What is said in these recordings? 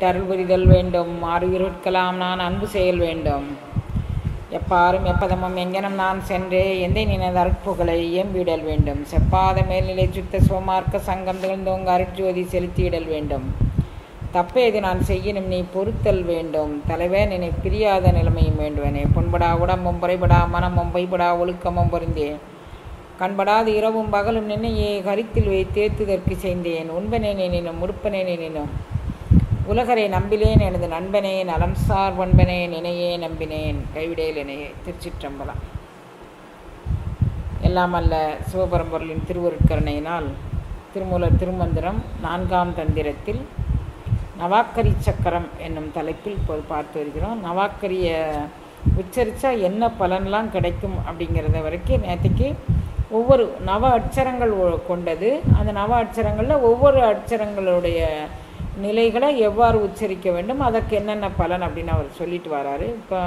கேட்டு அருள் புரிதல் வேண்டும். ஆறுயிர்க்கலாம் நான் அன்பு செயல் வேண்டும். எப்பாரும் எப்பதமும் எங்கனம் நான் சென்றே எந்தை நினைந்த அற்புகளை இயம்பிடல் வேண்டும். செப்பாத மேல்நிலை சுத்த சுவமார்க்க சங்கம் திகழ்ந்தோங்க அருட்ஜோதி செலுத்தியிடல் வேண்டும். தப்பேது நான் செய்யணும் நீ பொறுத்தல் வேண்டும். தலைவன் என்னை பிரியாத நிலைமையும் வேண்டுவனே. புண்படா உடம்பும் புறைபடா மனமும் பொய்படா ஒழுக்கமும் பொருந்தேன் கண்படாது இரவும் பகலும் நின்னையே கருத்தில் வைத்தேத்துதற்கு செய்தேன். உண்பனேன் எனினும் முடுப்பனே எனினும் உலகரை நம்பிலேன் எனது நண்பனே நலம்சார் சார் நினையே நம்பினேன். கைவிடையில் இணையே திருச்சிற்றம்பலம். எல்லாம் அல்ல சிவபரம்பொருளின் திருவருட்கருணையினால் திருமூலர் திருமந்திரம் நான்காம் தந்திரத்தில் நவாக்கரி சக்கரம் என்னும் தலைப்பில் இப்போது பார்த்து வருகிறோம். நவாக்கரியை உச்சரித்தா என்ன பலன்லாம் கிடைக்கும் அப்படிங்கிறத வரைக்கும் நேற்றுக்கு ஒவ்வொரு நவ அட்சரங்கள் ஒ- கொண்டது. அந்த நவ அட்சரங்களில் ஒவ்வொரு அட்சரங்களுடைய நிலைகளை எவ்வாறு உச்சரிக்க வேண்டும் அதற்கு என்னென்ன பலன் அப்படின்னு அவர் சொல்லிட்டு வராரு. இப்போ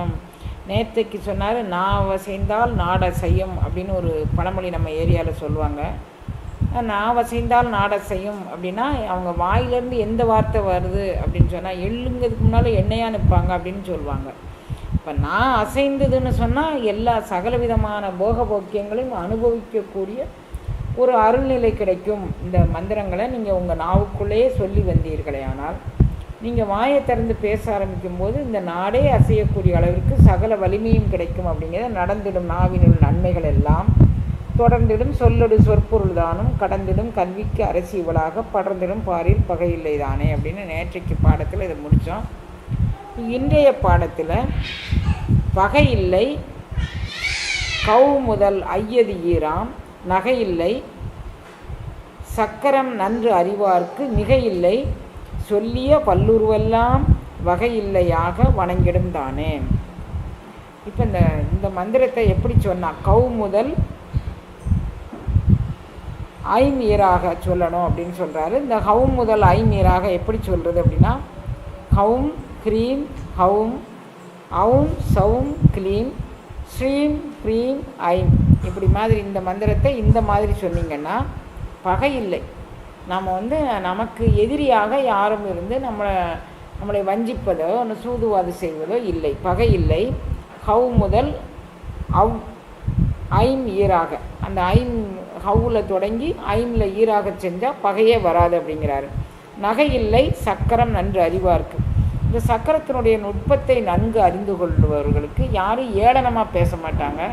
நேற்றுக்கு சொன்னார் நான் வசைந்தால் நாட செய்யும் அப்படின்னு ஒரு பழமொழி நம்ம ஏரியாவில் சொல்லுவாங்க. நான் வசைந்தால் நாட செய்யும் அப்படின்னா அவங்க வாயிலேருந்து எந்த வார்த்தை வருது அப்படின்னு சொன்னால் எள்ளுங்கிறதுக்கு முன்னால் எண்ணெயாக நிற்பாங்க அப்படின்னு சொல்லுவாங்க. இப்போ நான் அசைந்ததுன்னு சொன்னால் எல்லா சகல விதமான போக போக்கியங்களையும் அனுபவிக்கக்கூடிய ஒரு அருள்நிலை கிடைக்கும் இந்த மந்திரங்களை நீங்கள் உங்கள் நாவுக்குள்ளேயே சொல்லி வந்தீர்களே ஆனால் நீங்கள் வாயை திறந்து பேச ஆரம்பிக்கும் போது இந்த நாடே அசையக்கூடிய அளவிற்கு சகல வலிமையும் கிடைக்கும் அப்படிங்கிறத நடந்திடும் நாவினுள் நன்மைகள் எல்லாம். தொடர்ந்திடும் சொல்லொடு சொற்பொருள் தானும் கடந்திடும் கல்விக்கு அரசியவளாக படர்ந்திடும் பாரில் பகையில்லை தானே அப்படின்னு நேற்றைக்கு பாடத்தில் இதை முடித்தோம் இன்றைய பாடத்தில் பகையில்லை கவு முதல் ஐயது ஈராம் நகையில்லை. சக்கரம் நன்று அறிவார்க்கு மிகையில்லை. சொல்லிய பல்லுருவெல்லாம் வகையில்லையாக வணங்கிடும் தானே. இப்போ இந்த இந்த மந்திரத்தை எப்படி சொன்னால் கவு முதல் ஐமீராக சொல்லணும் அப்படின்னு சொல்கிறாரு இந்த ஹவும் முதல் ஐமீராக எப்படி சொல்கிறது அப்படின்னா ஹவும் க்ரீம் ஹவும் அவும் சவும் க்ளீம் ஸ்ரீம் க்ரீம் ஐம். இப்படி மாதிரி இந்த மந்திரத்தை இந்த மாதிரி சொன்னீங்கன்னா பகை இல்லை. நாம் வந்து நமக்கு எதிரியாக யாரும் இருந்து நம்மளை நம்மளை வஞ்சிப்பதோ ஒன்று சூதுவாது செய்வதோ இல்லை. பகை இல்லை. ஹவ் முதல் அவ் ஐம் ஈராக. அந்த ஐம் ஹவுவில் தொடங்கி ஐமில் ஈராக செஞ்சால் பகையே வராது அப்படிங்கிறாரு. நகை இல்லை சக்கரம் நன்று அறிவார்க்கு இந்த சக்கரத்தினுடைய நுட்பத்தை நன்கு அறிந்து கொள்பவர்களுக்கு யாரும் ஏளனமாக பேச மாட்டாங்க.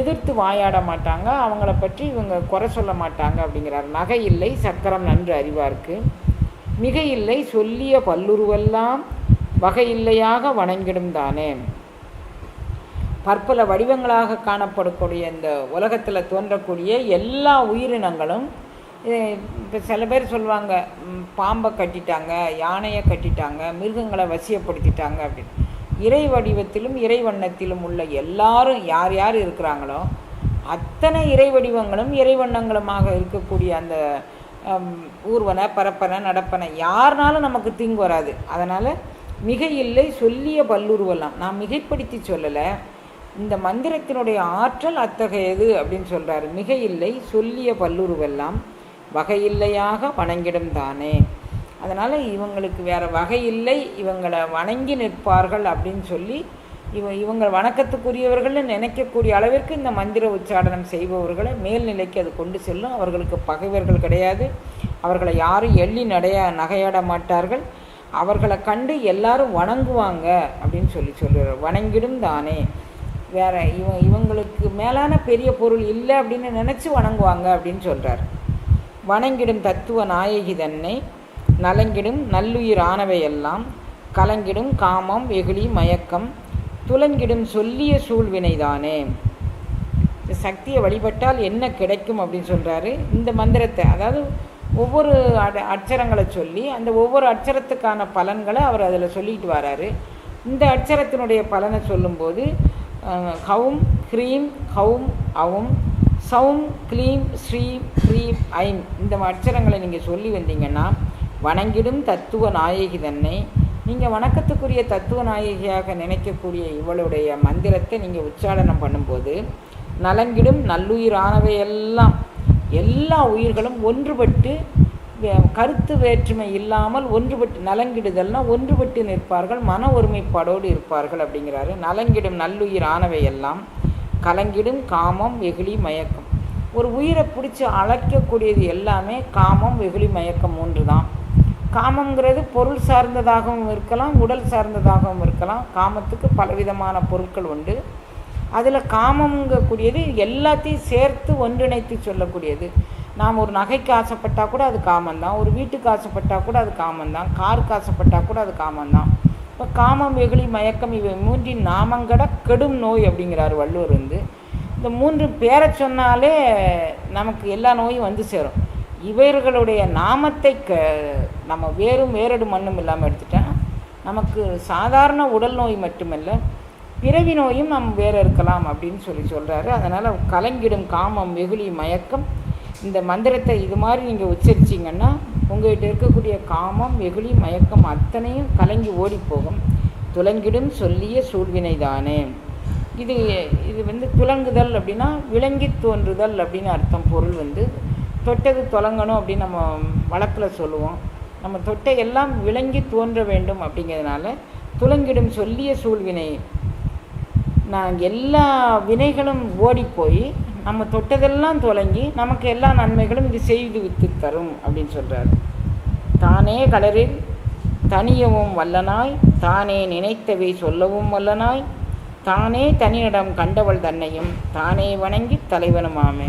எதிர்த்து வாயாட மாட்டாங்க அவங்கள பற்றி இவங்க குறை சொல்ல மாட்டாங்க அப்படிங்கிறார். நகை இல்லை சக்கரம் நன்று அறிவார்க்கு மிக இல்லை சொல்லிய பல்லுருவெல்லாம் வகையில்லையாக வணங்கிடும் தானே. பற்பல வடிவங்களாக காணப்படக்கூடிய இந்த உலகத்தில் தோன்றக்கூடிய எல்லா உயிரினங்களும் இப்போ சில பேர் சொல்லுவாங்க பாம்பை கட்டிட்டாங்க யானையை கட்டிட்டாங்க மிருகங்களை வசியப்படுத்திட்டாங்க அப்படின்னு. இறை வடிவத்திலும் இறை வண்ணத்திலும் உள்ள எல்லாரும் யார் யார் இருக்கிறாங்களோ அத்தனை இறை வடிவங்களும் இறை வண்ணங்களுமாக இருக்கக்கூடிய அந்த ஊர்வன பரப்பன நடப்பன யாருனாலும் நமக்கு தீங்கு வராது. அதனால் மிக இல்லை சொல்லிய பல்லுருவெல்லாம் நான் மிகைப்படுத்தி சொல்லலை. இந்த மந்திரத்தினுடைய ஆற்றல் அத்தகையது அப்படின்னு சொல்கிறாரு மிக இல்லை சொல்லிய பல்லுருவெல்லாம் வகையில்லையாக வணங்கிடும் தானே. அதனால் இவங்களுக்கு வேறு வகை இல்லை. இவங்களை வணங்கி நிற்பார்கள் அப்படின்னு சொல்லி இவ இவங்க வணக்கத்துக்குரியவர்கள்னு நினைக்கக்கூடிய அளவிற்கு இந்த மந்திர உச்சாடனம் செய்பவர்களை மேல்நிலைக்கு அது கொண்டு செல்லும். அவர்களுக்கு பகைவர்கள் கிடையாது. அவர்களை யாரும் எள்ளி நடைய நகையாட மாட்டார்கள். அவர்களை கண்டு எல்லாரும் வணங்குவாங்க அப்படின்னு சொல்லி சொல்லுவார் வணங்கிடும் தானே. வேற இவ இவங்களுக்கு மேலான பெரிய பொருள் இல்லை அப்படின்னு நினச்சி வணங்குவாங்க அப்படின்னு சொல்கிறார் வணங்கிடும் தத்துவ நாயகி தன்னை நலங்கிடும் நல்லுயிர் ஆனவையெல்லாம் கலங்கிடும் காமம் வெகுளி மயக்கம் துலங்கிடும் சொல்லிய சூழ்வினைதானே. சக்தியை வழிபட்டால் என்ன கிடைக்கும் அப்படின்னு சொல்கிறாரு இந்த மந்திரத்தை அதாவது ஒவ்வொரு அட அட்சரங்களை சொல்லி அந்த ஒவ்வொரு அட்சரத்துக்கான பலன்களை அவர் அதில் சொல்லிட்டு வராரு. இந்த அட்சரத்தினுடைய பலனை சொல்லும்போது ஹவும் ஹ்ரீம் ஹவும் அவும் சவும் க்ளீம் ஸ்ரீம் க்ரீம் ஐம். இந்த அட்சரங்களை நீங்கள் சொல்லி வந்தீங்கன்னா வணங்கிடும் தத்துவ நாயகி தன்னை. நீங்கள் வணக்கத்துக்குரிய தத்துவ நாயகியாக நினைக்கக்கூடிய இவளுடைய மந்திரத்தை நீங்கள் உச்சாடனம் பண்ணும்போது நலங்கிடும் நல்லுயிரானவை எல்லாம் எல்லா உயிர்களும் ஒன்றுபட்டு கருத்து வேற்றுமை இல்லாமல் ஒன்றுபட்டு நலங்கிடுதல்னா ஒன்றுபட்டு நிற்பார்கள் மன ஒருமைப்பாடோடு இருப்பார்கள் அப்படிங்கிறாரு. நலங்கிடும் நல்லுயிர் ஆனவை எல்லாம் கலங்கிடும் காமம் வெகுளி மயக்கம். ஒரு உயிரை பிடிச்சி அழைக்கக்கூடியது எல்லாமே காமம் வெகுளி மயக்கம் மூன்று தான் காமங்கிறது பொருள் சார்ந்ததாகவும் இருக்கலாம் உடல் சார்ந்ததாகவும் இருக்கலாம். காமத்துக்கு பலவிதமான பொருட்கள் உண்டு. அதில் காமங்கக்கூடியது எல்லாத்தையும் சேர்த்து ஒன்றிணைத்து சொல்லக்கூடியது. நாம் ஒரு நகைக்கு ஆசைப்பட்டால் கூட அது காமந்தான் ஒரு வீட்டுக்கு ஆசைப்பட்டால் கூட அது காமந்தான் காருக்கு ஆசைப்பட்டால் கூட அது காமந்தான் இப்போ காமம் வெகுளி மயக்கம் இவை மூன்றின் நாமங்கட கெடும் நோய் அப்படிங்கிறார் வள்ளுவர் வந்து. இந்த மூன்று பேரை சொன்னாலே நமக்கு எல்லா நோயும் வந்து சேரும். இவர்களுடைய நாமத்தை க நம்ம வேறும் வேறடு மண்ணும் இல்லாமல் எடுத்துட்டா நமக்கு சாதாரண உடல் நோய் மட்டுமல்ல பிறவி நோயும் நம் வேற இருக்கலாம் அப்படின்னு சொல்லி சொல்கிறாரு அதனால் கலங்கிடும் காமம் வெகுளி மயக்கம். இந்த மந்திரத்தை இது மாதிரி நீங்கள் உச்சரிச்சிங்கன்னா உங்கள்கிட்ட இருக்கக்கூடிய காமம் வெகுளி மயக்கம் அத்தனையும் கலங்கி ஓடிப்போகும். துலங்கிடும் சொல்லிய சூழ்வினை தானே இது இது வந்து துலங்குதல் அப்படின்னா விளங்கி தோன்றுதல் அப்படின்னு அர்த்தம். பொருள் வந்து தொட்டது தொடங்கணும் அப்படின்னு நம்ம வழக்கில் சொல்லுவோம். நம்ம தொட்டை எல்லாம் விளங்கி தோன்ற வேண்டும் அப்படிங்கிறதுனால துலங்கிடும் சொல்லிய சூழ்வினை. நான் எல்லா வினைகளும் ஓடிப்போய் நம்ம தொட்டதெல்லாம் தொலங்கி நமக்கு எல்லா நன்மைகளும் இது செய்து வித்து தரும் அப்படின்னு சொல்கிறார் தானே கலரில் தனியவும் வல்லனாய் தானே நினைத்தவை சொல்லவும் வல்லனாய் தானே தனியிடம் கண்டவள் தன்னையும் தானே வணங்கி தலைவனுமாமே.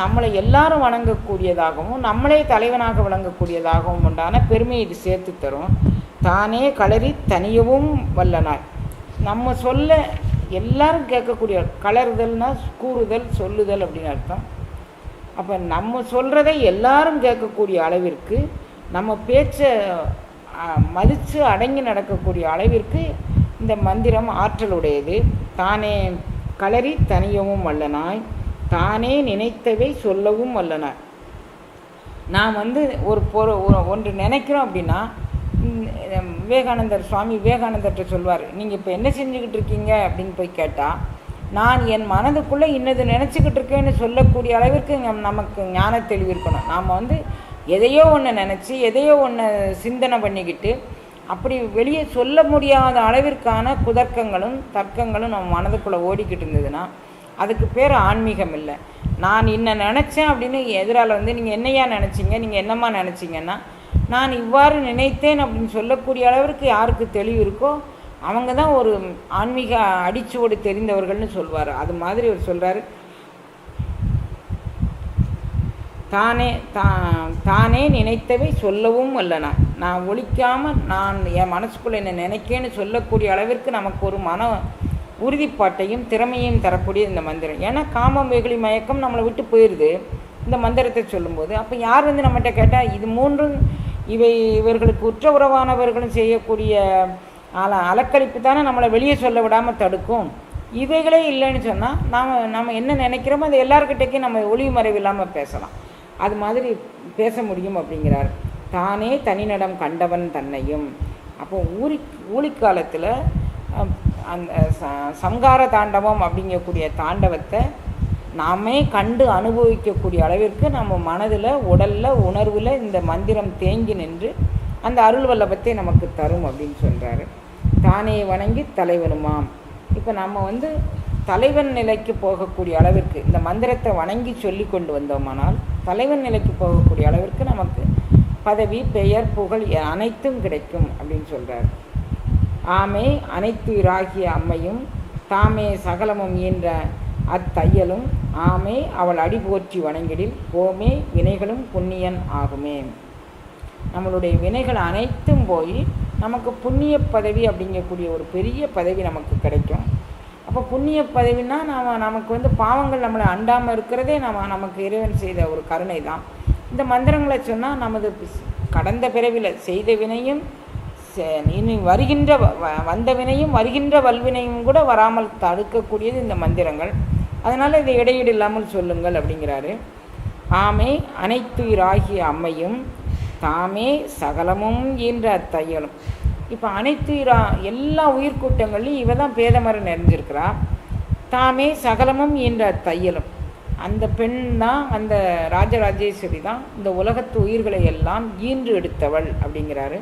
நம்மளை எல்லாரும் வணங்கக்கூடியதாகவும் நம்மளே தலைவனாக விளங்கக்கூடியதாகவும் உண்டான பெருமையை இது சேர்த்து தரும். தானே கலரி தனியவும் வல்லனாய். நம்ம சொல்ல எல்லாரும் கேட்கக்கூடிய கலறுதல்னா கூறுதல் சொல்லுதல் அப்படின்னு அர்த்தம். அப்போ நம்ம சொல்கிறதை எல்லாரும் கேட்கக்கூடிய அளவிற்கு நம்ம பேச்சை மதித்து அடங்கி நடக்கக்கூடிய அளவிற்கு இந்த மந்திரம் ஆற்றலுடையது. தானே கலரி தனியவும் வல்லனாய். தானே நினைத்தவை சொல்லவும் வல்லன. நான் வந்து ஒரு பொரு ஒன்று நினைக்கிறோம் அப்படின்னா விவேகானந்தர் சுவாமி விவேகானந்தர்கிட்ட சொல்வார் நீங்கள் இப்போ என்ன செஞ்சுக்கிட்டு இருக்கீங்க? அப்படின்னு போய் கேட்டால் நான் என் மனதுக்குள்ளே இன்னது நினச்சிக்கிட்டு இருக்கேன்னு சொல்லக்கூடிய அளவிற்கு நமக்கு ஞான தெளிவு இருக்கணும் நாம் வந்து எதையோ ஒன்று நினச்சி எதையோ ஒன்று சிந்தனை பண்ணிக்கிட்டு அப்படி வெளியே சொல்ல முடியாத அளவிற்கான குதர்க்கங்களும் தர்க்கங்களும் நம்ம மனதுக்குள்ளே ஓடிக்கிட்டு இருந்ததுன்னா அதுக்கு பேர் ஆன்மீகம் இல்லை. நான் இன்ன நினச்சேன் அப்படின்னு எதிரால் வந்து நீங்கள் என்னையா நினச்சிங்க நீங்கள் என்னம்மா நினச்சிங்கன்னா நான் இவ்வாறு நினைத்தேன் அப்படின்னு சொல்லக்கூடிய அளவிற்கு யாருக்கு தெளிவு இருக்கோ அவங்க தான் ஒரு ஆன்மீக அடிச்சுவோடு தெரிந்தவர்கள்னு சொல்வார். அது மாதிரி அவர் சொல்கிறாரு தானே தா தானே நினைத்தவை சொல்லவும் வல்லனா. நான் ஒழிக்காமல் நான் என் மனசுக்குள்ளே என்ன நினைக்கேன்னு சொல்லக்கூடிய அளவிற்கு நமக்கு ஒரு மன உறுதிப்பாட்டையும் திறமையும் தரக்கூடிய இந்த மந்திரம். ஏன்னா காமம் வெகுளி மயக்கம் நம்மளை விட்டு போயிடுது இந்த மந்திரத்தை சொல்லும்போது அப்போ யார் வந்து நம்மகிட்ட கேட்டால் இது மூன்றும் இவை இவர்களுக்கு உற்ற உறவானவர்களும் செய்யக்கூடிய அல அலக்களிப்பு தானே நம்மளை வெளியே சொல்ல விடாமல் தடுக்கும். இவைகளே இல்லைன்னு சொன்னால் நாம் நம்ம என்ன நினைக்கிறோமோ அது எல்லாருக்கிட்டேயும் நம்ம ஒளிவு மறைவு இல்லாமல் பேசலாம். அது மாதிரி பேச முடியும் அப்படிங்கிறார். தானே தனிநடம் கண்டவன் தன்னையும். அப்போ ஊரி ஊழிக்காலத்தில் அந்த ச- சம்கார தாண்டவம் அப்படிங்கக்கூடிய தாண்டவத்தை நாமே கண்டு அனுபவிக்கக்கூடிய அளவிற்கு நம்ம மனதில் உடலில் உணர்வில் இந்த மந்திரம் தேங்கி நின்று அந்த அருள் வல்லபத்தை நமக்கு தரும் அப்படின்னு சொல்கிறாரு தானே வணங்கி தலைவனுமாம். இப்போ நம்ம வந்து தலைவன் நிலைக்கு போகக்கூடிய அளவிற்கு இந்த மந்திரத்தை வணங்கி சொல்லி கொண்டு வந்தோமானால் தலைவன் நிலைக்கு போகக்கூடிய அளவிற்கு நமக்கு பதவி பெயர் புகழ் அனைத்தும் கிடைக்கும் அப்படின்னு சொல்கிறார் ஆமே அனைத்துயிராகிய அம்மையும் தாமே சகலமும் ஈன்ற அத்தையலும் ஆமே அவள் அடி போற்றி வணங்கிடில் போமே வினைகளும் புண்ணியன் ஆகுமே. நம்மளுடைய வினைகள் அனைத்தும் போய் நமக்கு புண்ணிய பதவி அப்படிங்கக்கூடிய ஒரு பெரிய பதவி நமக்கு கிடைக்கும். அப்போ புண்ணிய பதவின்னா நாம் நமக்கு வந்து பாவங்கள் நம்மளை அண்டாமல் இருக்கிறதே நம்ம நமக்கு இறைவன் செய்த ஒரு கருணை தான் இந்த மந்திரங்களை சொன்னால் நமது கடந்த பிறவியில் செய்த வினையும் இனி வருகின்ற வ- வ- வந்த வினையும் வருகின்ற வல்வினையும் கூட வராமல் தடுக்கக்கூடியது இந்த மந்திரங்கள். அதனால் இதை இடையீடு இல்லாமல் சொல்லுங்கள் அப்படிங்கிறாரு. ஆமே அனைத்துயிராகிய அம்மையும் தாமே சகலமும் ஈன்ற அத்தையலும் இப்போ அனைத்துயிரா எல்லா உயிர்க்கூட்டங்கள்லையும் இவ தான் பேதமர நிறைஞ்சிருக்கிறா. தாமே சகலமும் ஈன்ற அத்தையலும் அந்த பெண் தான் அந்த ராஜராஜேஸ்வரி தான் இந்த உலகத்து உயிர்களை எல்லாம் ஈன்று எடுத்தவள் அப்படிங்கிறாரு.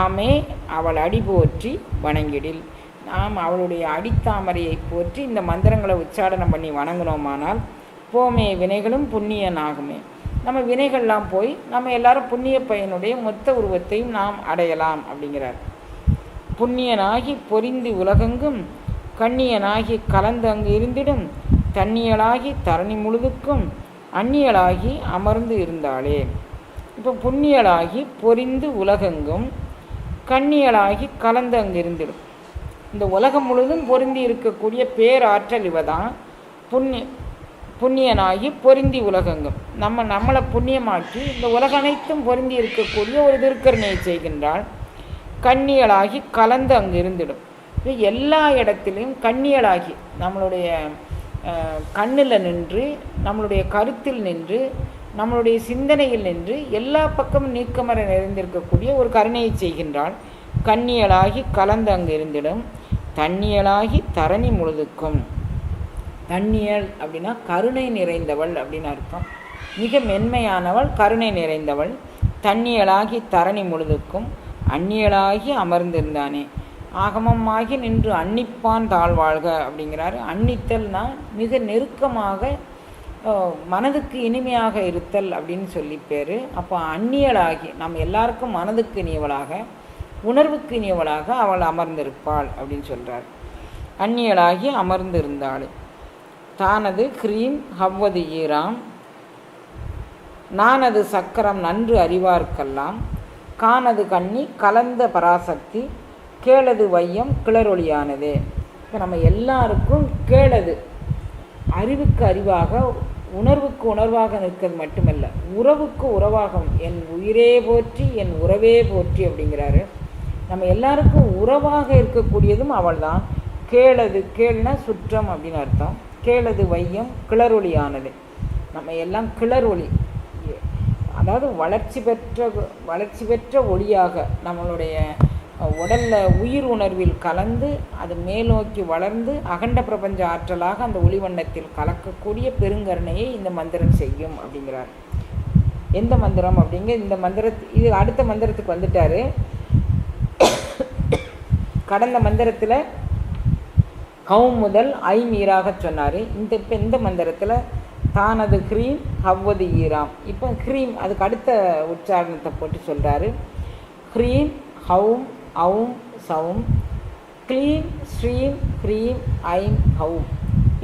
ஆமே அவள் அடி போற்றி வணங்கிடில். நாம் அவளுடைய அடித்தாமரையை போற்றி இந்த மந்திரங்களை உச்சாடனம் பண்ணி வணங்கினோமானால் போமே வினைகளும் புண்ணியனாகுமே. நம்ம வினைகள்லாம் போய் நம்ம எல்லாரும் புண்ணிய பையனுடைய மொத்த உருவத்தையும் நாம் அடையலாம் அப்படிங்கிறார். புண்ணியனாகி பொரிந்து உலகெங்கும் கண்ணியனாகி கலந்து அங்கு இருந்திடும் தண்ணியலாகி தரணி முழுதுக்கும் அந்நியலாகி அமர்ந்து இருந்தாளே. இப்போ புண்ணியலாகி பொரிந்து உலகெங்கும் கண்ணியலாகி கலந்து அங்கு இருந்துடும் இந்த உலகம் முழுதும் பொருந்தி இருக்கக்கூடிய பேராற்றல் இவ தான் புண்ணிய புண்ணியனாகி பொருந்தி உலகங்கும். நம்ம நம்மளை புண்ணியமாக்கி இந்த உலகம் அனைத்தும் பொருந்தி இருக்கக்கூடிய ஒரு திருக்கருணையை செய்கின்றால் கண்ணியலாகி கலந்து அங்கு இருந்துடும் இது எல்லா இடத்திலையும் கண்ணியலாகி நம்மளுடைய கண்ணில் நின்று நம்மளுடைய கருத்தில் நின்று நம்மளுடைய சிந்தனையில் நின்று எல்லா பக்கமும் நீக்கமர நிறைந்திருக்கக்கூடிய ஒரு கருணையை செய்கின்றாள். கண்ணியலாகி கலந்து அங்கு இருந்திடும். தண்ணியலாகி தரணி முழுதுக்கும். தண்ணியல் அப்படின்னா கருணை நிறைந்தவள் அப்படின்னு அர்த்தம். மிக மென்மையானவள் கருணை நிறைந்தவள். தண்ணியலாகி தரணி முழுதுக்கும். அந்நியலாகி அமர்ந்திருந்தானே. ஆகமமாகி நின்று அன்னிப்பான் தாழ்வாழ்க அப்படிங்கிறாரு. அன்னித்தல்னா மிக நெருக்கமாக மனதுக்கு இனிமையாக இருத்தல் அப்படின்னு சொல்லி பேர். அப்போ அந்நியலாகி நம்ம எல்லாருக்கும் மனதுக்கு இனியவளாக உணர்வுக்கு இனியவளாக அவள் அமர்ந்திருப்பாள் அப்படின்னு சொல்கிறார் அந்நியலாகி அமர்ந்திருந்தாள். தானது கிரீம் ஹவ்வது ஈராம் நானது சக்கரம் நன்று அறிவார்க்கெல்லாம் காணது கண்ணி கலந்த பராசக்தி கேளது வையம் கிளறொளியானது இப்போ நம்ம எல்லாருக்கும் கேளது அறிவுக்கு அறிவாக உணர்வுக்கு உணர்வாக நிற்கிறது மட்டுமல்ல உறவுக்கு உறவாகும் என் உயிரே போற்றி என் உறவே போற்றி அப்படிங்கிறாரு. நம்ம எல்லாருக்கும் உறவாக இருக்கக்கூடியதும் அவள் தான் கேளது கேள்னா சுற்றம் அப்படின்னு அர்த்தம். கேளது வையம் கிளறொலியானது நம்ம எல்லாம் கிளறொலி அதாவது வளர்ச்சி பெற்ற வளர்ச்சி பெற்ற ஒளியாக நம்மளுடைய உடலில் உயிர் உணர்வில் கலந்து அது மேலோக்கி வளர்ந்து அகண்ட பிரபஞ்ச ஆற்றலாக அந்த ஒளிவண்ணத்தில் கலக்கக்கூடிய பெருங்கருணையை இந்த மந்திரம் செய்யும் அப்படிங்கிறார். எந்த மந்திரம் அப்படிங்க? இந்த மந்திரத்து இது அடுத்த மந்திரத்துக்கு வந்துட்டார். கடந்த மந்திரத்தில் கவும் முதல் ஐ மீராக சொன்னார். இந்த இப்போ இந்த மந்திரத்தில் தானது க்ரீம் ஹவ்வது ஈராம். இப்போ க்ரீம் அதுக்கு அடுத்த உச்சாரணத்தை போட்டு சொல்கிறாரு க்ரீம் ஹவும் அவும் சவும் க்ளீம் ஸ்ரீம் க்ரீம் ஐம் ஹவும்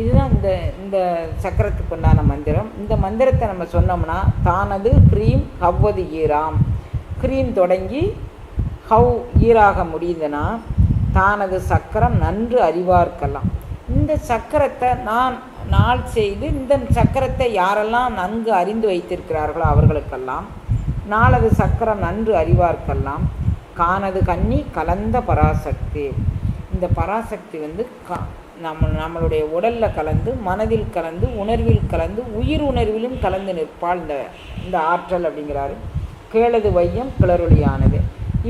இதுதான் இந்த இந்த சக்கரத்துக்கு உண்டான மந்திரம். இந்த மந்திரத்தை நம்ம சொன்னோம்னா தானது க்ரீம் ஹவ்வது ஈராம். க்ரீம் தொடங்கி ஹவ் ஈராக முடியுதுன்னா தானது சக்கரம் நன்று அறிவார்க்கலாம். இந்த சக்கரத்தை நான் நாள் செய்து இந்த சக்கரத்தை யாரெல்லாம் நன்கு அறிந்து வைத்திருக்கிறார்களோ அவர்களுக்கெல்லாம் நாளது சக்கரம் நன்று அறிவார்க்கெல்லாம் காணது கண்ணி கலந்த பராசக்தி. இந்த பராசக்தி வந்து கா நம்ம நம்மளுடைய உடலில் கலந்து மனதில் கலந்து உணர்வில் கலந்து உயிர் உணர்விலும் கலந்து நிற்பாள் இந்த இந்த ஆற்றல் அப்படிங்கிறாரு. கேளது வையம் கிளறொளியானது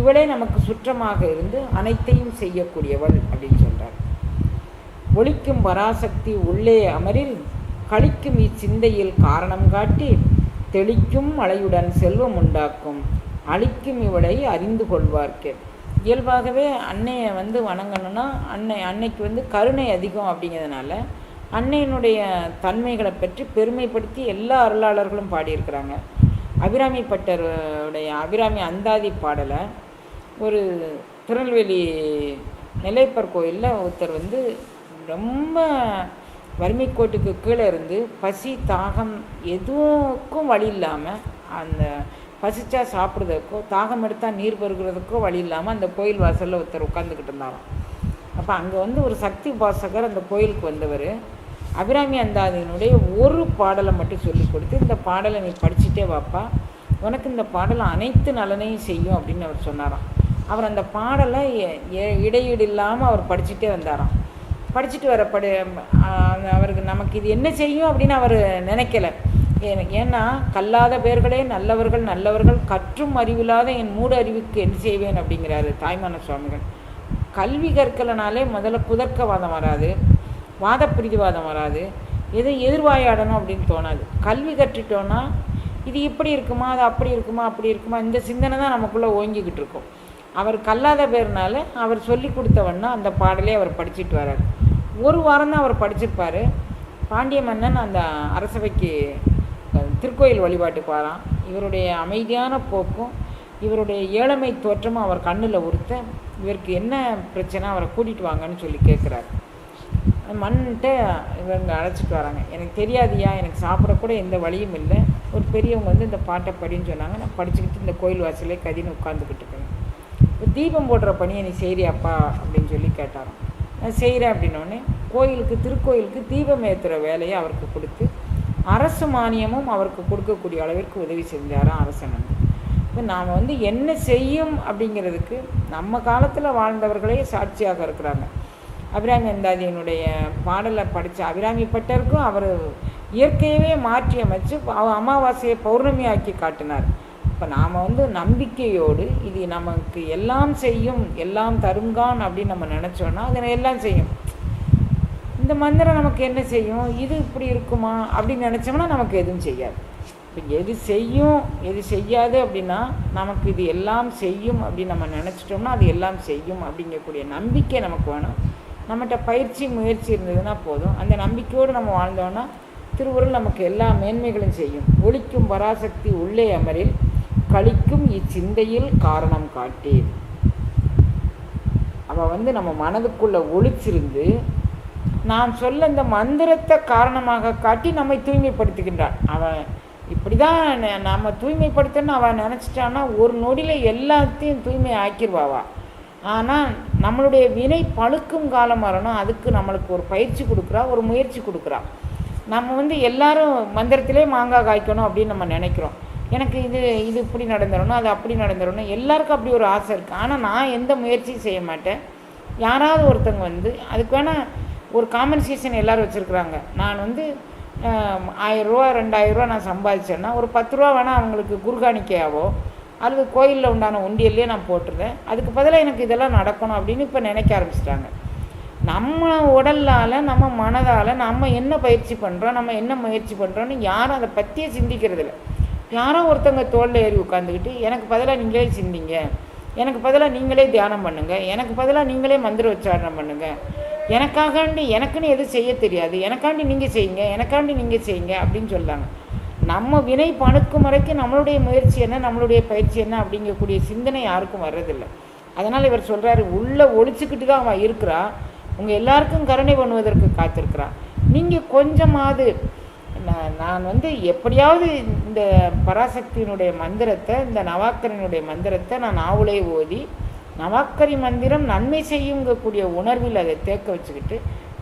இவளே நமக்கு சுற்றமாக இருந்து அனைத்தையும் செய்யக்கூடியவள் அப்படின்னு சொல்கிறார் ஒழிக்கும் பராசக்தி உள்ளே அமரில் கழிக்கும் இச்சிந்தையில் காரணம் காட்டி தெளிக்கும் மழையுடன் செல்வம் உண்டாக்கும். அழிக்கும் இவளை அறிந்து கொள்வார்க்கு. இயல்பாகவே அன்னையை வந்து வணங்கணும்னா அன்னை அன்னைக்கு வந்து கருணை அதிகம் அப்படிங்கிறதுனால அன்னையினுடைய தன்மைகளை பற்றி பெருமைப்படுத்தி எல்லா அருளாளர்களும் பாடியிருக்கிறாங்க. அபிராமி பட்டருடைய அபிராமி அந்தாதி பாடலை ஒரு திருநெல்வேலி நிலைப்பர் கோயிலில் ஒருத்தர் வந்து ரொம்ப வறுமைக்கோட்டுக்கு கீழே இருந்து பசி தாகம் எதுவுக்கும் வழி இல்லாமல் அந்த பசிச்சா சாப்பிட்றதுக்கோ தாகம் எடுத்தால் நீர் பருகிறதுக்கோ வழி இல்லாமல் அந்த கோயில் வாசலில் ஒருத்தர் உட்காந்துக்கிட்டு இருந்தாராம். அப்போ அங்கே வந்து ஒரு சக்தி பாசகர் அந்த கோயிலுக்கு வந்தவர். அபிராமி அந்தாதியினுடைய ஒரு பாடலை மட்டும் சொல்லி கொடுத்து இந்த பாடலை நீ படிச்சுட்டே வாப்பா. உனக்கு இந்த பாடலை அனைத்து நலனையும் செய்யும் அப்படின்னு அவர் சொன்னாராம். அவர் அந்த பாடலை இடையீடு இல்லாமல் அவர் படிச்சுட்டே வந்தாராம். படிச்சுட்டு வர படி அவருக்கு நமக்கு இது என்ன செய்யும் அப்படின்னு அவர் நினைக்கல. ஏன்னா கல்லாத பேர்களே நல்லவர்கள் நல்லவர்கள் கற்றும் அறிவில்லாத என் மூட அறிவுக்கு என்ன செய்வேன் அப்படிங்கிறாரு தாய்மான சுவாமிகள். கல்வி கற்கலனாலே முதல்ல குதர்க்கவாதம் வராது வாத பிரிதிவாதம் வராது எதுவும் எதிர்வாயாடணும் அப்படின்னு தோணாது. கல்வி கற்றுட்டோன்னா இது இப்படி இருக்குமா அது அப்படி இருக்குமா அப்படி இருக்குமா இந்த சிந்தனை தான் நமக்குள்ளே ஓங்கிக்கிட்டு இருக்கும். அவர் கல்லாத பேர்னால அவர் சொல்லி கொடுத்தவன்னா அந்த பாடலே அவர் படிச்சுட்டு வரார். ஒரு வாரம் தான் அவர் படிச்சிருப்பார். பாண்டிய மன்னன் அந்த அரசவைக்கு திருக்கோயில் வழிபாட்டுக்கு வரான் இவருடைய அமைதியான போக்கும் இவருடைய ஏழமை தோற்றமும் அவர் கண்ணில் உறுத்த இவருக்கு என்ன பிரச்சனை அவரை கூட்டிகிட்டு வாங்கன்னு சொல்லி கேட்குறாரு மண்ணிட்ட இவங்க அழைச்சிட்டு வராங்க. எனக்கு தெரியாதியா எனக்கு சாப்பிடக்கூட எந்த வழியும் இல்லை. ஒரு பெரியவங்க வந்து இந்த பாட்டை படின்னு சொன்னாங்க. நான் படிச்சுக்கிட்டு இந்த கோயில் வாசலே கதின்னு உட்காந்துக்கிட்டு இருக்கேன். இப்போ தீபம் போடுற பணியை நீ செய்கிறியாப்பா அப்படின்னு சொல்லி கேட்டாராம். நான் செய்கிறேன் அப்படின்னோடனே கோயிலுக்கு திருக்கோயிலுக்கு தீபம் ஏற்றுற வேலையை அவருக்கு கொடுத்து அரசு மானியமும் அவருக்கு கொடுக்கக்கூடிய அளவிற்கு உதவி செஞ்சாராம் அரசன் வந்து. இப்போ நாம் வந்து என்ன செய்யும் அப்படிங்கிறதுக்கு நம்ம காலத்தில் வாழ்ந்தவர்களே சாட்சியாக இருக்கிறாங்க. அபிராமி அந்தாதியினுடைய பாடலை படித்த அபிராமி பட்டருக்கும் அவர் இயற்கையவே மாற்றி அமைச்சு அமாவாசையை பௌர்ணமி ஆக்கி காட்டினார். இப்போ நாம் வந்து நம்பிக்கையோடு இது நமக்கு எல்லாம் செய்யும் எல்லாம் தருங்கான் அப்படின்னு நம்ம நினச்சோன்னா அதை எல்லாம் செய்யும். இந்த மந்திரம் நமக்கு என்ன செய்யும்? இது இப்படி இருக்குமா? அப்படின்னு நினச்சோம்னா நமக்கு எதுவும் செய்யாது. இப்போ எது செய்யும் எது செய்யாது அப்படின்னா நமக்கு இது எல்லாம் செய்யும் அப்படின்னு நம்ம நினச்சிட்டோம்னா அது எல்லாம் செய்யும் அப்படிங்கக்கூடிய நம்பிக்கை நமக்கு வேணும். நம்மகிட்ட பயிற்சி முயற்சி இருந்ததுன்னா போதும். அந்த நம்பிக்கையோடு நம்ம வாழ்ந்தோம்னா திருவுருள் நமக்கு எல்லா மேன்மைகளும் செய்யும். ஒழிக்கும் பராசக்தி உள்ளே அமரில் கழிக்கும் இச்சிந்தையில் காரணம் காட்டி அவள் வந்து நம்ம மனதுக்குள்ளே ஒழிச்சிருந்து நான் சொல்ல இந்த மந்திரத்தை காரணமாக காட்டி நம்மை தூய்மைப்படுத்துகின்றாள் அவன் இப்படி தான் நம்ம தூய்மைப்படுத்தணும்னு அவன் நினச்சிட்டான்னா ஒரு நொடியில் எல்லாத்தையும் தூய்மை ஆக்கிடுவாவா ஆனால் நம்மளுடைய வினை பழுக்கும் காலம் வரணும். அதுக்கு நம்மளுக்கு ஒரு பயிற்சி கொடுக்குறா ஒரு முயற்சி கொடுக்குறா. நம்ம வந்து எல்லாரும் மந்திரத்திலே மாங்காய் காய்க்கணும் அப்படின்னு நம்ம நினைக்கிறோம். எனக்கு இது இது இப்படி நடந்துடணும் அது அப்படி நடந்துடணும். எல்லாருக்கும் அப்படி ஒரு ஆசை இருக்குது ஆனால் நான் எந்த முயற்சியும் செய்ய மாட்டேன். யாராவது ஒருத்தங்க வந்து அதுக்கு வேணால் ஒரு காம்பன்சேஷன் எல்லோரும் வச்சுருக்குறாங்க. நான் வந்து ஆம், ஆயிரரூவா ரெண்டாயிரரூவா நான் சம்பாதிச்சேன்னா ஒரு பத்து ரூபா வேணால் அவங்களுக்கு குருகாணிக்கையாவோ அல்லது கோயிலில் உண்டான உண்டியல்லையே நான் போட்டிருந்தேன். அதுக்கு பதிலாக எனக்கு இதெல்லாம் நடக்கணும் அப்படின்னு இப்போ நினைக்க ஆரம்பிச்சிட்டாங்க. நம்ம உடலால் நம்ம மனதால் நம்ம என்ன பயிற்சி பண்ணுறோம் நம்ம என்ன முயற்சி பண்ணுறோன்னு யாரும் அதை பற்றியே சிந்திக்கிறது இல்லை யாரோ ஒருத்தவங்க தோளில் ஏறி உட்காந்துக்கிட்டு எனக்கு பதிலாக நீங்களே சிந்திங்க. எனக்கு பதிலாக நீங்களே தியானம் பண்ணுங்கள் எனக்கு பதிலாக நீங்களே மந்திர உச்சாரணம் பண்ணுங்கள் எனக்காகாண்டி எனக்குன்னு எதுவும் செய்ய தெரியாது. எனக்காண்டி நீங்கள் செய்யுங்க எனக்காண்டி நீங்கள் செய்யுங்க அப்படின்னு சொல்கிறாங்க நம்ம வினை பணுக்கும் வரைக்கும் நம்மளுடைய முயற்சி என்ன நம்மளுடைய பயிற்சி என்ன அப்படிங்கக்கூடிய சிந்தனை யாருக்கும் வர்றதில்லை. அதனால் இவர் சொல்கிறாரு உள்ளே ஒழிச்சுக்கிட்டு தான் அவன் இருக்கிறா. உங்கள் எல்லாருக்கும் கருணை பண்ணுவதற்கு காத்திருக்கிறான் நீங்கள் கொஞ்சமாவது நான் நான் வந்து எப்படியாவது இந்த பராசக்தியினுடைய மந்திரத்தை இந்த நவாக்கரனுடைய மந்திரத்தை நான் நாவலே ஓதி நவாக்கரி மந்திரம் நன்மை செய்யுங்கக்கூடிய உணர்வில் அதை தேக்க வச்சுக்கிட்டு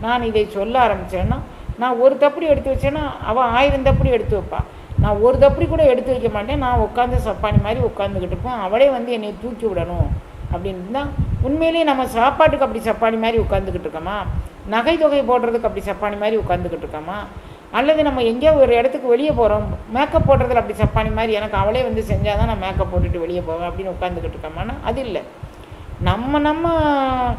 நான் இதை சொல்ல ஆரம்பித்தேன்னா நான் ஒரு தப்படி எடுத்து வச்சேன்னா அவள் ஆயிரம் தப்படி எடுத்து வைப்பாள் நான் ஒரு தப்படி கூட எடுத்து வைக்க மாட்டேன். நான் உட்காந்து சப்பானி மாதிரி உட்காந்துக்கிட்டு இருப்பேன். அவளே வந்து என்னை தூக்கி விடணும் அப்படின்னு தான் உண்மையிலேயே நம்ம சாப்பாட்டுக்கு அப்படி சப்பானி மாதிரி உட்காந்துக்கிட்டு இருக்கோமா? நகை தொகை போடுறதுக்கு அப்படி சப்பானி மாதிரி உட்காந்துக்கிட்டு இருக்கோமா? அல்லது நம்ம எங்கேயோ ஒரு இடத்துக்கு வெளியே போகிறோம் மேக்கப் போடுறதுல அப்படி சப்பானி மாதிரி எனக்கு அவளே வந்து செஞ்சால் தான் நான் மேக்கப் போட்டுட்டு வெளியே போவேன் அப்படின்னு உட்காந்துக்கிட்டு இருக்கோமானா அது இல்லை. நம்ம நம்ம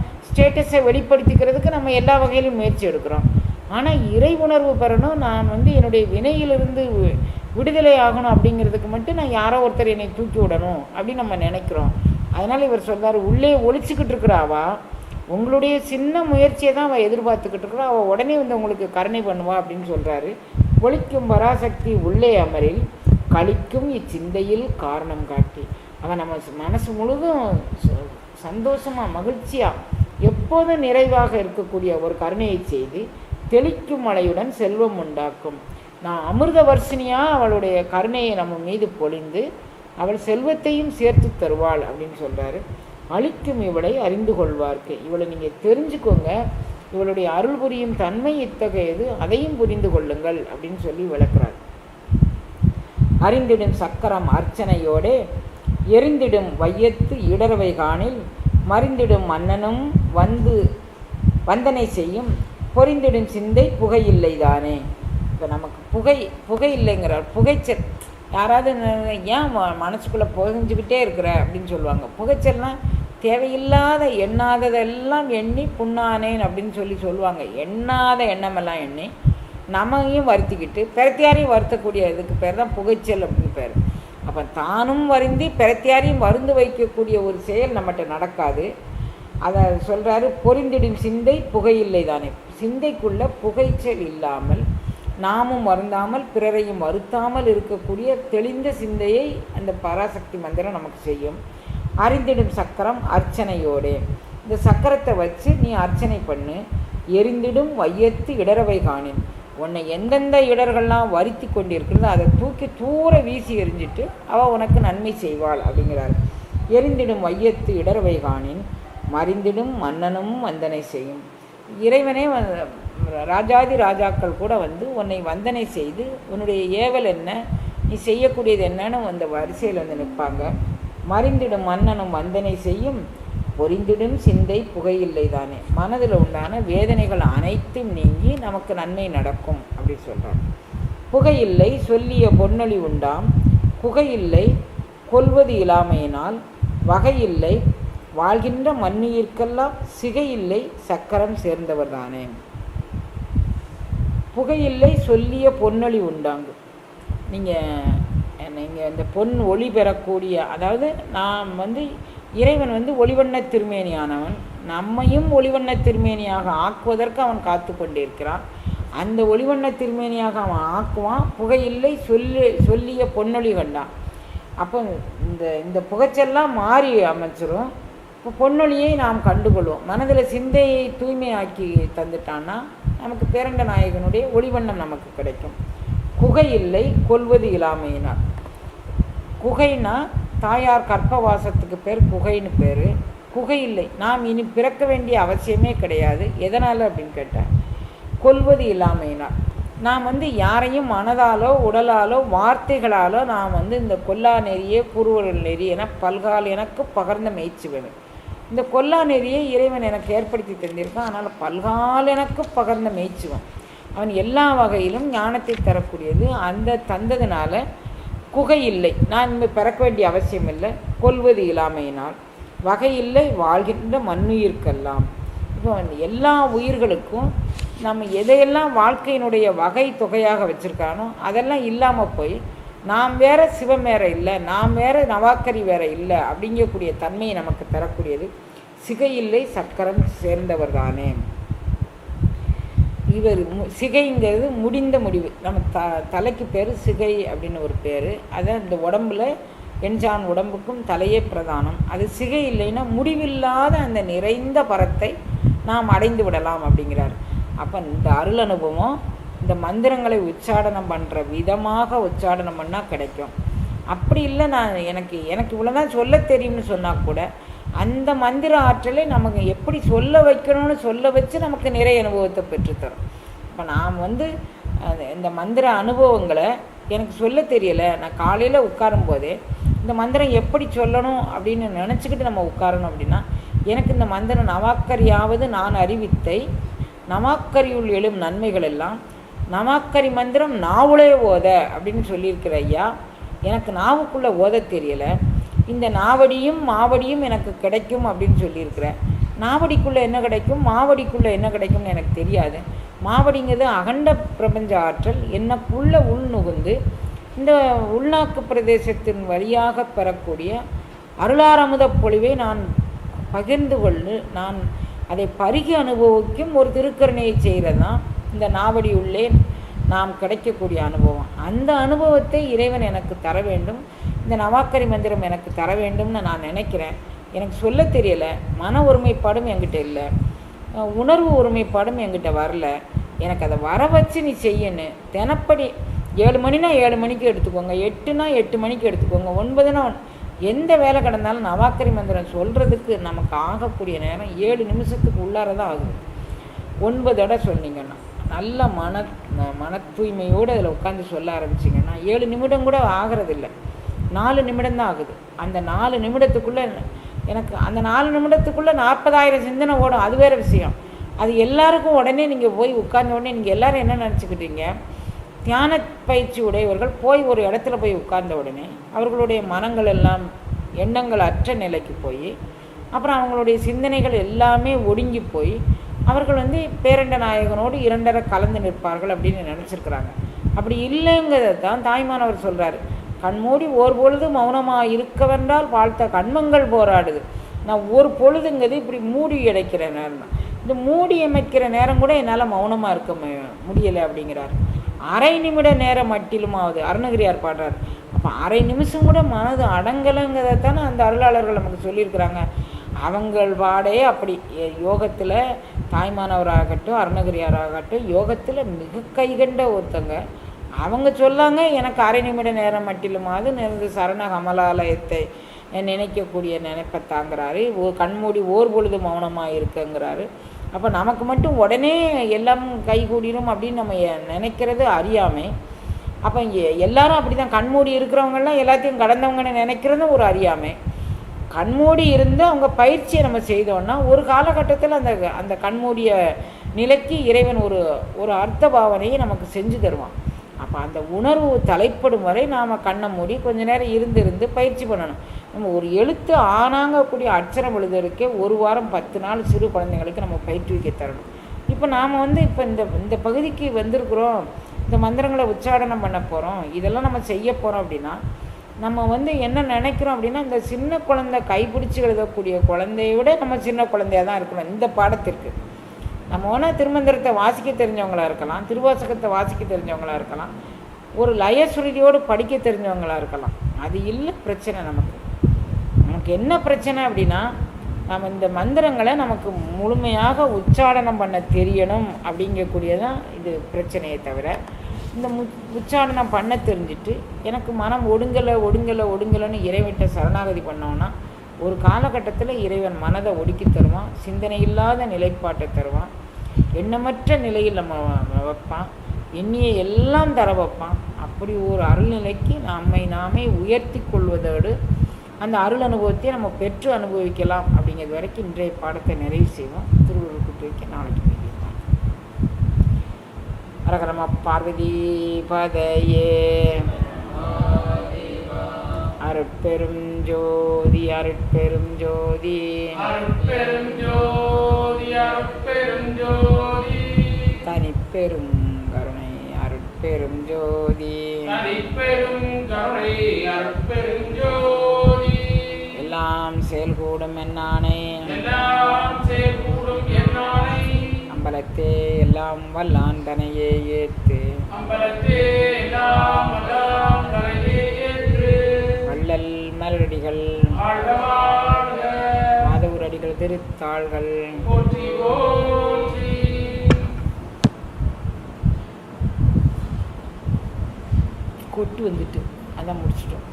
ஸ்டேட்டஸை வெளிப்படுத்திக்கிறதுக்கு நம்ம எல்லா வகையிலும் முயற்சி எடுக்கிறோம். ஆனால் இறை உணர்வு பெறணும். நான் வந்து என்னுடைய வினையிலிருந்து வி- விடுதலை ஆகணும் அப்படிங்கிறதுக்கு மட்டும் நான் யாரோ ஒருத்தர் என்னை தூக்கி விடணும் அப்படின்னு நம்ம நினைக்கிறோம். அதனால் இவர் சொல்கிறார் உள்ளே ஒழிச்சிக்கிட்டு இருக்கிறாவா உங்களுடைய சின்ன முயற்சியை தான் அவள் எதிர்பார்த்துக்கிட்டு இருக்கிறா. அவள் உடனே வந்து உங்களுக்கு கருணை பண்ணுவா அப்படின்னு சொல்கிறாரு ஒழிக்கும் பராசக்தி உள்ளே அமரில் கழிக்கும் இச்சிந்தையில் காரணம் காட்டி. அவன் நம்ம மனசு முழுதும் சந்தோஷமாக சந்தோஷமா மகிழ்ச்சியா எப்போதும் நிறைவாக இருக்கக்கூடிய ஒரு கருணையை செய்து தெளிக்கும் மலையுடன் செல்வம் உண்டாக்கும். நான் அமிர்த வர்ஷினியாக அவளுடைய கருணையை நம்ம மீது பொழிந்து அவள் செல்வத்தையும் சேர்த்து தருவாள் அப்படின்னு சொல்றாரு. அழிக்கும் இவளை அறிந்து கொள்வார்க்கு. இவளை நீங்கள் தெரிஞ்சுக்கோங்க. இவளுடைய அருள் புரியும் தன்மை இத்தகையது. அதையும் புரிந்து கொள்ளுங்கள் அப்படின்னு சொல்லி விளக்குறார். அறிந்திடும் சக்கரம் அர்ச்சனையோடே எரிந்திடும் வையத்து இடர்வை காணில் மறிந்திடும் மன்னனும் வந்து வந்தனை செய்யும் பொறிந்திடும் சிந்தை புகையில்லைதானே? இப்போ நமக்கு புகை புகை இல்லைங்கிறார். புகைச்சல். யாராவது ஏன் ம- மனசுக்குள்ளே புகைஞ்சுக்கிட்டே இருக்கிற அப்படின்னு சொல்லுவாங்க. புகைச்சல்னா தேவையில்லாத எண்ணாததெல்லாம் எண்ணி புண்ணானேன் அப்படின்னு சொல்லி சொல்லுவாங்க. எண்ணாத எண்ணமெல்லாம் எண்ணி நம்மையும் வருத்திக்கிட்டு பிரத்தியாரையும் வருத்தக்கூடிய இதுக்கு பேர் தான் புகைச்சல் அப்படின்னு பேர். அப்போ தானும் வருந்தி பிரத்தியாரையும் மருந்து வைக்கக்கூடிய ஒரு செயல் நம்மகிட்ட நடக்காது. அதை சொல்கிறாரு பொறிந்திடும் சிந்தை புகையில்லை தானே. சிந்தைக்குள்ள புகைச்சல் இல்லாமல் நாமும் வருந்தாமல் பிறரையும் வருத்தாமல் இருக்கக்கூடிய தெளிந்த சிந்தையை அந்த பராசக்தி மந்திரம் நமக்கு செய்யும். அறிந்திடும் சக்கரம் அர்ச்சனையோடே. இந்த சக்கரத்தை வச்சு நீ அர்ச்சனை பண்ணு. எரிந்திடும் வையத்து இடரவை காணின். உன்னை எந்தெந்த இடர்கள்லாம் வருத்தி கொண்டிருக்கிறதோ அதை தூக்கி தூர வீசி எரிஞ்சிட்டு அவள் உனக்கு நன்மை செய்வாள் அப்படிங்கிறார். எரிந்திடும் வையத்து இடர்வைகானின் மறிந்திடும் மன்னனும் வந்தனை செய்யும். இறைவனே ராஜாதி ராஜாக்கள் கூட வந்து உன்னை வந்தனை செய்து உன்னுடைய ஏவல் என்ன நீ செய்யக்கூடியது என்னன்னு அந்த வரிசையில் வந்து நிற்பாங்க. மறிந்திடும் மன்னனும் வந்தனை செய்யும் பொறிந்திடும் சிந்தை புகையில்லை தானே. மனதில் உண்டான வேதனைகள் அனைத்தும் நீங்கி நமக்கு நன்மை நடக்கும் அப்படி சொல்கிறார் புகையில்லை சொல்லிய பொன்னொழி உண்டாம். புகையில்லை கொல்வது இல்லாமையினால் வகையில்லை வாழ்கின்ற மண்ணுயிர்க்கெல்லாம் சிகையில்லை சக்கரம் சேர்ந்தவர் தானே. புகையில்லை சொல்லிய பொன்னொழி உண்டாங்கு நீங்கள் நீங்கள் இந்த பொன் ஒளி பெறக்கூடிய அதாவது நாம் வந்து இறைவன் வந்து ஒளிவண்ண திருமேனியானவன். நம்மையும் ஒளிவண்ண திருமேனியாக ஆக்குவதற்கு அவன் காத்து கொண்டிருக்கிறான். அந்த ஒளிவண்ண திருமேனியாக அவன் ஆக்குவான். புகையில்லை சொல்லி சொல்லிய பொன்னொழி கண்டான். அப்போ இந்த இந்த புகைச்செல்லாம் மாறி அமைச்சிரும் இப்போ பொன்னொழியை நாம் கண்டுகொள்வோம். மனதில் சிந்தையை தூய்மையாக்கி தந்துட்டான்னா நமக்கு பேரண்ட நாயகனுடைய ஒளிவண்ணம் நமக்கு கிடைக்கும். குகை இல்லை கொல்வது இல்லாமையினால். குகைனா தாயார் கற்பவாசத்துக்கு பேர் குகைன்னு பேர். குகை இல்லை. நாம் இனி பிறக்க வேண்டிய அவசியமே கிடையாது. எதனால் அப்படின்னு கேட்டேன் கொல்வது இல்லாமையினால். நாம் வந்து யாரையும் மனதாலோ உடலாலோ வார்த்தைகளாலோ நான் வந்து இந்த கொல்லா நெறியே குருவர்கள் நெறி என பல்கால் எனக்கு பகர்ந்த மெய்ச்சி வேணும் இந்த கொல்லா நெறியை இறைவன் எனக்கு ஏற்படுத்தி தந்திருக்கான். அதனால் பல்கால் எனக்கு பகர்ந்த மெய்ச்சுவன் அவன் எல்லா வகையிலும் ஞானத்தை தரக்கூடியது. அந்த தந்ததுனால குகை இல்லை நான் பிறக்க வேண்டிய அவசியம் இல்லை. கொல்வது இல்லாமையினால் வகையில்லை வாழ்கின்ற மண்ணுயிர்க்கெல்லாம். இப்போ வந்து எல்லா உயிர்களுக்கும் நம்ம எதையெல்லாம் வாழ்க்கையினுடைய வகை தொகையாக வச்சுருக்கானோ அதெல்லாம் இல்லாமல் போய் நாம் வேற சிவம் வேற இல்லை நாம் வேற நவாக்கரி வேற இல்லை அப்படிங்கக்கூடிய தன்மையை நமக்கு தரக்கூடியது சிகையில்லை சக்கரம் சேர்ந்தவர் தானே இவர் மு- சிகைங்கிறது முடிந்த முடிவு. நம்ம த தலைக்கு பேர் சிகை அப்படின்னு ஒரு பேர். அதான் இந்த உடம்புல என்ஜான் உடம்புக்கும் தலையே பிரதானம். அது சிகை இல்லைன்னா முடிவில்லாத அந்த நிறைந்த பரத்தை நாம் அடைந்து விடலாம் அப்படிங்கிறார். அப்போ இந்த அருள் அனுபவம் இந்த மந்திரங்களை உச்சாடனம் பண்ணுற விதமாக உச்சாடனம் பண்ணால் கிடைக்கும். அப்படி இல்லை நான் எனக்கு எனக்கு இவ்வளோதான் சொல்ல தெரியும்னு சொன்னால் கூட அந்த மந்திர ஆற்றலை நமக்கு எப்படி சொல்ல வைக்கணும்னு சொல்ல வச்சு நமக்கு நிறைய அனுபவத்தை பெற்றுத்தரும். இப்போ நான் வந்து அது இந்த மந்திர அனுபவங்களை எனக்கு சொல்ல தெரியலை. நான் காலையில் உட்காரும் போதே இந்த மந்திரம் எப்படி சொல்லணும் அப்படின்னு நினச்சிக்கிட்டு நம்ம உட்காரணும் அப்படின்னா எனக்கு இந்த மந்திரம் நவாக்கரியாவது நான் அறிவித்தை நவாக்கரியுள் எழும் நன்மைகள் எல்லாம் நவாக்கரி மந்திரம் நாவுளே ஓத அப்படின்னு சொல்லியிருக்கிற ஐயா எனக்கு நாவுக்குள்ளே ஓத தெரியலை. இந்த நாவடியும் மாவடியும் எனக்கு கிடைக்கும் அப்படின்னு சொல்லியிருக்கிறேன். நாவடிக்குள்ளே என்ன கிடைக்கும்? மாவடிக்குள்ளே என்ன கிடைக்கும்னு எனக்கு தெரியாது. மாவடிங்கிறது அகண்ட பிரபஞ்ச ஆற்றல் எனக்குள்ள உள்நுகுந்து இந்த உள்நாக்கு பிரதேசத்தின் வழியாக பெறக்கூடிய அருளாரமுத பொழிவை நான் பகிர்ந்து கொண்டு நான் அதை பருகி அனுபவிக்கும் ஒரு திருக்கருணையை செய்கிறது தான் இந்த நாவடி உள்ளே நாம் கிடைக்கக்கூடிய அனுபவம். அந்த அனுபவத்தை இறைவன் எனக்கு தர வேண்டும். இந்த நவாக்கரி மந்திரம் எனக்கு தர வேண்டும்னு நான் நினைக்கிறேன். எனக்கு சொல்ல தெரியலை. மன ஒருமைப்பாடும் என்கிட்ட இல்லை. உணர்வு ஒருமைப்பாடும் என்கிட்ட வரல. எனக்கு அதை வர வச்சு நீ செய்யணும் தினப்படி ஏழு மணினா ஏழு மணிக்கு எடுத்துக்கோங்க. எட்டுனா எட்டு மணிக்கு எடுத்துக்கோங்க. ஒன்பதுனா எந்த வேலை கிடந்தாலும் நவாக்கரி மந்திரம் சொல்கிறதுக்கு நமக்கு ஆகக்கூடிய நேரம் ஏழு நிமிஷத்துக்கு உள்ளார தான் ஆகுது. ஒன்பது சொன்னீங்கன்னா நல்ல மன மன தூய்மையோடு அதில் உட்காந்து சொல்ல ஆரம்பிச்சிங்கன்னா ஏழு நிமிடம் கூட ஆகிறதில்ல. நாலு நிமிடம் தான் ஆகுது. அந்த நாலு நிமிடத்துக்குள்ளே எனக்கு அந்த நாலு நிமிடத்துக்குள்ளே நாற்பதாயிரம் சிந்தனை ஓடும். அது வேறு விஷயம். அது எல்லாருக்கும் உடனே நீங்கள் போய் உட்கார்ந்த உடனே நீங்கள் எல்லாரும் என்ன நினச்சிக்கிட்டீங்க? தியான பயிற்சி உடையவர்கள் போய் ஒரு இடத்துல போய் உட்கார்ந்த உடனே அவர்களுடைய மனங்கள் எல்லாம் எண்ணங்கள் அற்ற நிலைக்கு போய் அப்புறம் அவங்களுடைய சிந்தனைகள் எல்லாமே ஒடுங்கி போய் அவர்கள் வந்து பேரண்ட நாயகனோடு இரண்டரை கலந்து நிற்பார்கள் அப்படின்னு நினச்சிருக்கிறாங்க. அப்படி இல்லைங்கிறத தான் தாய்மானவர் சொல்கிறாரு கண்மூடி ஓர் பொழுது மௌனமாக இருக்கவென்றால் வாழ்த்த கண்மங்கள் போராடுது. நான் ஒரு பொழுதுங்கிறது இப்படி மூடி அடைக்கிற நேரம் தான் இந்த மூடி அமைக்கிற நேரம் கூட என்னால் மௌனமாக இருக்க முடியலை அப்படிங்கிறார். அரை நிமிட நேரம் மட்டிலுமாவது அருணகிரியார் பாடுறார். அப்போ அரை நிமிஷம் கூட மனது அடங்கலைங்கிறத தானே அந்த அருளாளர்கள் நமக்கு சொல்லியிருக்கிறாங்க. அவங்கள் வாடே அப்படி. யோகத்தில் தாய்மானவராகட்டும் அருணகிரியாராகட்டும் யோகத்தில் மிக கைகண்ட ஒருத்தங்க. அவங்க சொல்லாங்க எனக்கு அரை நிமிட நேரம் மட்டிலுமாவது நினைந்து சரண கமலாலயத்தை நினைக்கக்கூடிய நினைப்பை தாங்கிறாரு. ஓ கண்மூடி ஓர் பொழுது மௌனமாக இருக்குங்கிறாரு. அப்போ நமக்கு மட்டும் உடனே எல்லாம் கைகூடிடும் அப்படின்னு நம்ம நினைக்கிறது அறியாமை. அப்போ எல்லாரும் அப்படி தான் கண்மூடி இருக்கிறவங்கெல்லாம் எல்லாத்தையும் கடந்தவங்கன்னு நினைக்கிறதும் ஒரு அறியாமை. கண்மூடி இருந்து அவங்க பயிற்சியை நம்ம செய்தோன்னா ஒரு காலகட்டத்தில் அந்த அந்த கண்மூடிய நிலைக்கு இறைவன் ஒரு ஒரு அர்த்த பாவனையை நமக்கு செஞ்சு தருவான். அப்போ அந்த உணர்வு தலைப்படும் வரை நாம் கண்ணை மூடி கொஞ்ச நேரம் இருந்து இருந்து பயிற்சி பண்ணணும். நம்ம ஒரு எழுத்து ஆனாங்கக்கூடிய அச்சரம் எழுதுறதுக்கே ஒரு வாரம் பத்து நாள் சிறு குழந்தைங்களுக்கு நம்ம பயிற்றுவிக்க தரணும். இப்போ நாம் வந்து இப்போ இந்த இந்த பகுதிக்கு வந்திருக்கிறோம். இந்த மந்திரங்களை உச்சாடனம் பண்ண போகிறோம் இதெல்லாம் நம்ம செய்ய போகிறோம் அப்படின்னா நம்ம வந்து என்ன நினைக்கிறோம் அப்படின்னா இந்த சின்ன குழந்தை கைப்பிடிச்சு எழுதக்கூடிய குழந்தைய விட நம்ம சின்ன குழந்தையாக தான் இருக்கணும். இந்த பாடத்திற்கு. நம்ம வேணால் திருமந்திரத்தை வாசிக்க தெரிஞ்சவங்களா இருக்கலாம் திருவாசகத்தை வாசிக்க தெரிஞ்சவங்களாக இருக்கலாம் ஒரு லயசுருதியோடு படிக்க தெரிஞ்சவங்களாக இருக்கலாம். அது இல்லை பிரச்சனை நமக்கு. நமக்கு என்ன பிரச்சனை அப்படின்னா நம்ம இந்த மந்திரங்களை நமக்கு முழுமையாக உச்சாடனம் பண்ண தெரியணும் அப்படிங்கக்கூடியதான் இது பிரச்சனையை தவிர இந்த மு உச்சாடனம் பண்ண தெரிஞ்சுட்டு எனக்கு மனம் ஒடுங்கலை ஒடுங்கலை ஒடுங்கலைன்னு இறைவிட்ட சரணாகதி பண்ணோன்னா ஒரு காலகட்டத்தில் இறைவன் மனதை ஒடுக்கி தருவான் சிந்தனை இல்லாத நிலைப்பாட்டை தருவான் எண்ணமற்ற நிலையில் நம்ம வைப்பான். எண்ணிய எல்லாம் தர வைப்பான். அப்படி ஒரு அருள்நிலைக்கு நம்மை நாமே உயர்த்தி கொள்வதோடு அந்த அருள் அனுபவத்தை நம்ம பெற்று அனுபவிக்கலாம் அப்படிங்கிறது வரைக்கும் இன்றைய பாடத்தை நிறைவு செய்வோம். திருவள்ளுவர் வைக்க நாளைக்கு மீதிதான் அரகரம பார்வதி பதையே. அருட்பெரும் ஜோதி அருட்பெரும் ஜோதி அருட்பெரும் ஜோதி. தனிப்பெரும் கருணை அருட்பெரும் ஜோதி. தனிப்பெரும் கருணை அருட்பெரும் ஜோதி. எல்லாம் செயல்கூடும் என்னானே. எல்லாம் செயல்கூடும் என்னானை. அம்பலத்தே எல்லாம் வல்லான் தனையே ஏத்து அம்பலத்தே எல்லாம் எல்லாம் கரையே ஏற்று. வள்ளல் மலரடிகள். மாதவரடிகள் திருத்தாள்கள். போற்றி போற்றி. கொட்டு வந்துட்டு அதான் முடிச்சிட்டோம்.